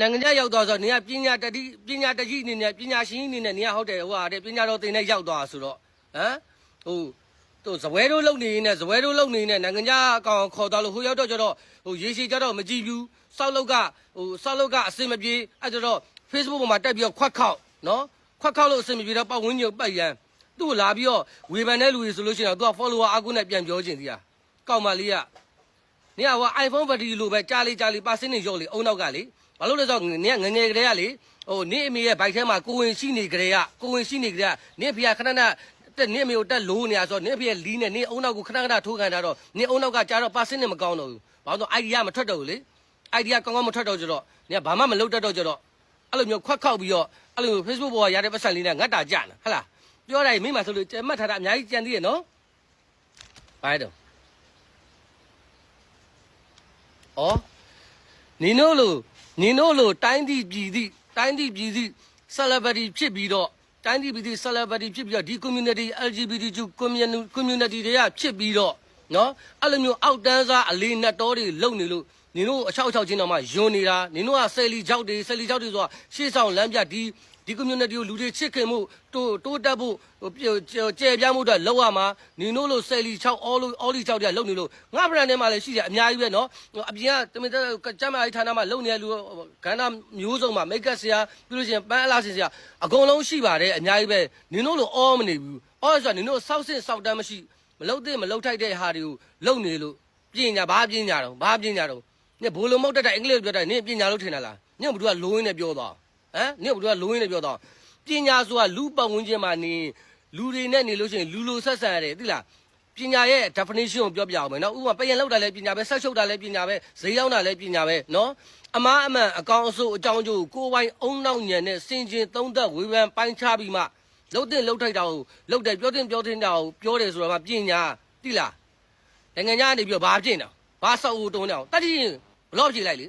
နိုင်ငံခြားရောက်သွားဆိုတော့နေကပညာတတိပညာတကြီးအနေနဲ့ပညာရှင်အနေနဲ့နေကဟုတ်တယ်ဟိုဟာတဲ့ပညာတော်သင်တဲ့ရောက်သွားဆိုတော့ဟမ်ဟိုသူဇပွဲတို့လုံနေနေဇပွဲတို့လုံနေနေနိုင်ငံခြားအကောင်ခေါ်သွားလို့ဟိုရောက်တော့ကျတော့ဟိုရေရှည်ကြတော့မကြည့်ဘူးစောက်လုတ်ကဟိုစောက်လုတ်ကအစင်မပြေအဲ့ကျတော့ Facebook ပေါ်မှာတက်ပြီးတော့ခွက်ခောက်နော်ခွက်ခောက်လို့အစင်မပြေတော့ပတ်ဝန်းကျင်ပတ်ရန်သူ့ကိုလာပြီးတော့ဝေဖန်တဲ့လူတွေဆိုလို့ရှိရင်တော့သူက follower အကူနဲ့ပြန်ပြောခြင်းစီอ่ะကောက်မလေးက နေကဟို iPhone ဘက်ထရီလိုပဲကြားလေးကြားလေးပါစင်းနေရော့လေအုံနောက်ကလေဘာလို့လဲဆိုတော့နေကငငယ်ကလေးကလေဟိုနေအမေရဲ့ဘိုက်ထဲမှာကိုဝင်ရှိနေကြတဲ့ကကိုဝင်ရှိနေကြတဲ့ကနေဖေကခဏခဏတက်နေအမေကိုတက်လို့နေရဆိုတော့နေဖေရဲ့လီးနဲ့နေအုံနောက်ကိုခဏခဏထိုးခံတာတော့နေအုံနောက်ကကြားတော့ပါစင်းနေမကောင်းတော့ဘူးဘာလို့ဆို idea မထွက်တော့ဘူးလေ idea ကောင်းကောင်းမထွက်တော့ကြတော့နေကဘာမှမလုပ်တတ်တော့ကြတော့အဲ့လိုမျိုးခွက်ခောက်ပြီးတော့အဲ့လို Facebook ပေါ်ကရတဲ့ပတ်စံလေးနဲ့ငတ်တာကြနာဟဟလားပြောတိုင်းမိမဆိုလို့ကြက်မှတ်ထားတာအများကြီးကြံသေးရနော်ဘာလဲတော့။ ဩနင်တို့လိုနင်တို့လိုတိုင်းပြည်ပြည်သည့်တိုင်းပြည်ပြည်သည့် celebrity ဖြစ်ပြီးတော့တိုင်းပြည်ပြည်သည့် celebrity ဖြစ်ပြီးတော့ဒီ community LGBTQ community community တွေကဖြစ်ပြီးတော့နော်အဲ့လိုမျိုးအောက်တန်းစားအလေးနဲ့တော်တွေလုံနေလို့နင်တို့အချောက်အချောက်ချင်းတော့မှယွန်းနေတာနင်တို့ကဆယ်လီကြောက်တွေဆယ်လီကြောက်တွေဆိုတာရှေ့ဆောင်လမ်းပြဒီ ဒီ community ကိုလူတွေချစ်ခင်မှုတိုးတိုးတက်ဖို့ဟိုကျဲပြားမှုအတွက်လောက်ရမှာနင်တို့လိုဆယ်လီ6အောလိုအောလီ6တွေကလုံနေလို့ငါ brand ထဲမှာလည်းရှိတယ်အများကြီးပဲเนาะအပြင်ကတမင်တကျမ်းမာရေးဌာနမှာလုံနေတဲ့လူကဏ္ဍမျိုးစုံမှာ make up ဆရာပြီးလို့ရှိရင်ပန်းအလားဆရာအကုန်လုံးရှိပါတယ်အများကြီးပဲနင်တို့လိုအောမနေဘူးအောဆိုတာနင်တို့စောက်စစ်စောက်တမ်းမရှိမလုံတဲ့မလုံထိုက်တဲ့ဟာတွေကိုလုံနေလို့ပြင်ညာဘာပြင်ညာတော့ဘာပြင်ညာတော့ညဘိုးလုံးမောက်တက်တဲ့အင်္ဂလိပ်ပြောတာနင်ပြင်ညာလို့ထင်တာလားညဘသူကလိုရင်းနဲ့ပြောသွား ဟမ်ညဘသူကလိုရင်းနဲ့ပြောသွားပညာဆိုတာလူပတ်ဝန်းကျင်မှာနေလူတွေနဲ့နေလို့ရှိရင်လူလိုဆက်ဆံရတယ်သိလားပညာရဲ့ definition ကိုပြောပြအောင်မယ်နော်ဥပမာပယံလောက်တာလည်းပညာပဲဆက်ချုပ်တာလည်းပညာပဲဈေးရောက်တာလည်းပညာပဲနော်အမားအမှန်အကောင်အဆိုးအကြောင်းကျိုးကိုကိုယ်ပိုင်အုံနောက်ညံနဲ့စင်ကျင်သုံးသက်ဝေဖန်ပိုင်းခြားပြီးမှလှုပ်တဲ့လှုပ်ထိုက်တာကိုလှုပ်တယ်ပြောတဲ့ပြောတဲ့တာကိုပြောတယ်ဆိုတော့မှပညာတိလားနိုင်ငံခြားကနေပြီးတော့ဘာဖြစ်နေတာဘာဆောက်ဦးတုံးနေအောင်တတိယဘလော့ဖြေလိုက်လေ